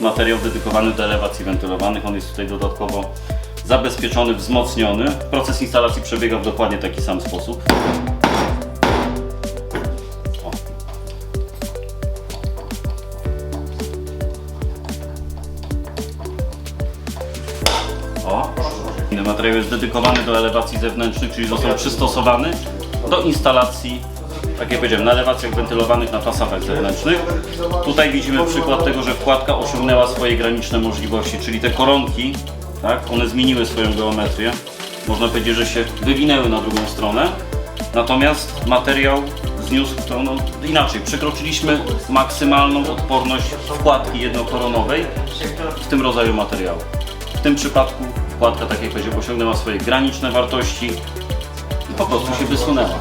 Materiał dedykowany do elewacji wentylowanych, on jest tutaj dodatkowo zabezpieczony, wzmocniony. Proces instalacji przebiega w dokładnie taki sam sposób. O. O. Materiał jest dedykowany do elewacji zewnętrznych, czyli został przystosowany do instalacji, tak jak powiedziałem, na elewacjach wentylowanych na fasadach zewnętrznych. Tutaj widzimy przykład tego, że wkładka osiągnęła swoje graniczne możliwości, czyli te koronki, tak, one zmieniły swoją geometrię. Można powiedzieć, że się wywinęły na drugą stronę. Natomiast materiał zniósł to no, inaczej. Przekroczyliśmy maksymalną odporność wkładki jednokoronowej w tym rodzaju materiału. W tym przypadku wkładka, tak jak powiedziałem, osiągnęła swoje graniczne wartości i po prostu się wysunęła.